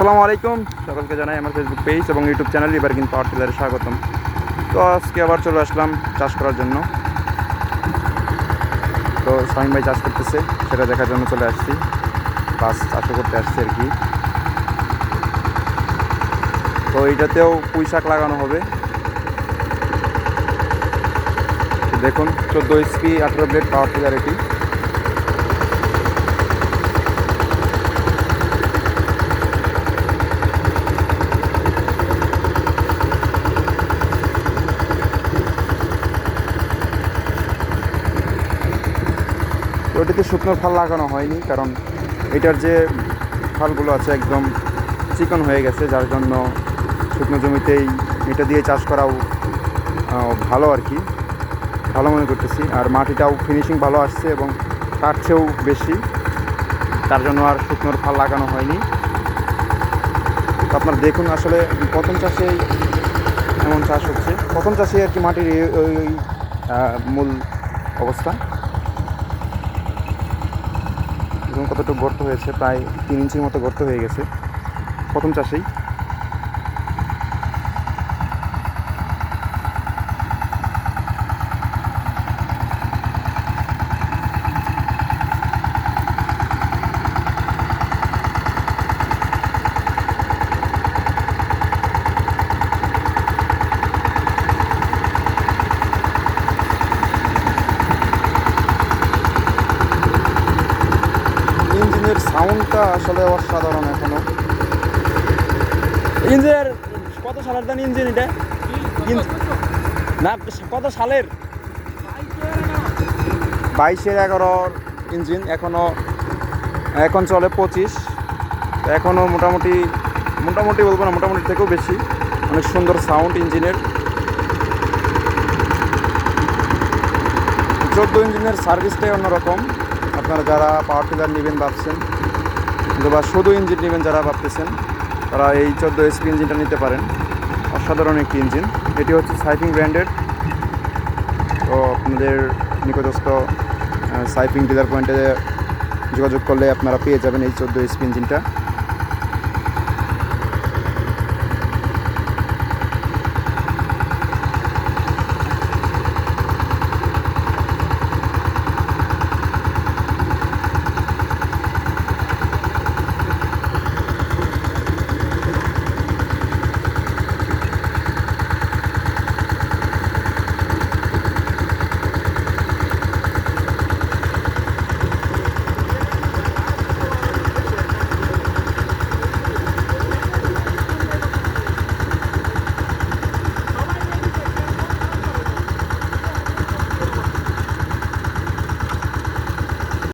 আসসালামু আলাইকুম। সকলকে জানাই আমার ফেসবুক পেজ এবং ইউটিউব চ্যানেল এবার কিন্তু পাওয়ার টিলারে স্বাগতম। তো আজকে আবার চলে আসলাম চাষ করার জন্য। তো শাহিম ভাই চাষ করতেছে, সেটা দেখার জন্য চলে আসছি। বাস চাষও করতে আসছি আর কি। তো এইটাতেও পুঁই শাক লাগানো হবে। দেখুন, চোদ্দ এসপি আঠেরো ব্লেড পাওয়ার টিলার এটি। ওটিতে শুকনো ফাল লাগানো হয়নি কারণ এটার যে ফালগুলো আছে একদম চিকন হয়ে গেছে যার জন্য শুকনো জমিতেই এটা দিয়ে চাষ করাও ভালো আর কি। ভালো মনে করতেছি। আর মাটিটাও ফিনিশিং ভালো আসছে এবং কাটছেও বেশি তার জন্য আর শুকনোর ফাল লাগানো হয়নি। আপনারা দেখুন আসলে প্রথম চাষেই এমন চাষ হচ্ছে। প্রথম চাষে আর কি মাটির ওই, মূল অবস্থা। এবং কতটুকু গর্ত হয়েছে? প্রায় তিন ইঞ্চির মতো গর্ত হয়ে গেছে। প্রথম চাষেই। ইঞ্জিনের সাউন্ডটা আসলে অসাধারণ এখনও। ইঞ্জিনের কত সালের দেন ইঞ্জিন এটা? না, কত সালের? বাইশের এগারোর ইঞ্জিন, এখনও এখন চলে পঁচিশ। এখনও মোটামুটি মোটামুটি বলব না, মোটামুটি থেকেও বেশি। অনেক সুন্দর সাউন্ড ইঞ্জিনের। চোদ্দ ইঞ্জিনের সার্ভিসটাই অন্যরকম। আপনারা যারা পাওয়ার টিলার নেবেন ভাবছেন, অথবা শুধু ইঞ্জিন নেবেন যারা ভাবতেছেন, তারা এই চোদ্দ এসপি ইঞ্জিনটা নিতে পারেন। অসাধারণ একটি ইঞ্জিন এটি হচ্ছে সাইপিং ব্র্যান্ডেড তো আপনাদের নিকটস্থ সাইপিং ডিলার পয়েন্টে যোগাযোগ করলে আপনারা পেয়ে যাবেন এই চোদ্দ এসপি ইঞ্জিনটা